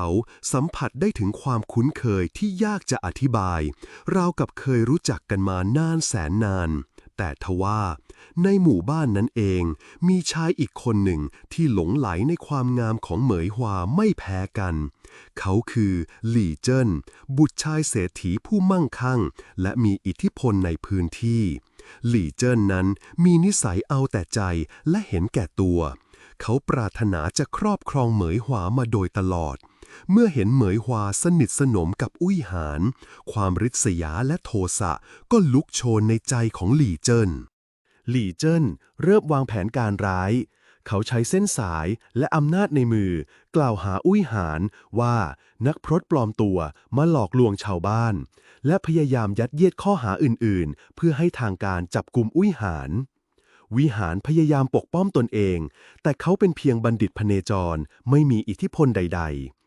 เขาสัมผัสได้ถึงความคุ้นเคยที่ยากจะอธิบายราวกับเคยรู้จักกันมานานแสนนาน แต่ทว่าในหมู่บ้านนั้นเอง มีชายอีกคนหนึ่งที่หลงไหลในความงามของเหมยฮวาไม่แพ้กัน เขาคือหลี่เจิ้น บุตรชายเศรษฐีผู้มั่งคั่ง และมีอิทธิพลในพื้นที่ หลี่เจิ้นนั้นมีนิสัยเอาแต่ใจและเห็นแก่ตัว เขาปรารถนาจะครอบครองเหมยหวามาโดยตลอด เมื่อเห็นเหมยหวาสนิทสนมกับอุ้ยหาน ความริษยาและโทสะก็ลุกโชนในใจของหลี่เจิ้น หลี่เจิ้นเริ่มวางแผนการร้าย เขาใช้เส้นสายและอำนาจในมือ กล่าวหาอุ้ยหานว่านักพรตปลอมตัวมาหลอกลวงชาวบ้าน และพยายามยัดเยียดข้อหาอื่นๆ เพื่อให้ทางการจับกลุ่มอุ้ยหานวิหารพยายามปกป้องตนเอง แต่เขาเป็นเพียงบัณฑิตพเนจร ไม่มีอิทธิพลใด ๆ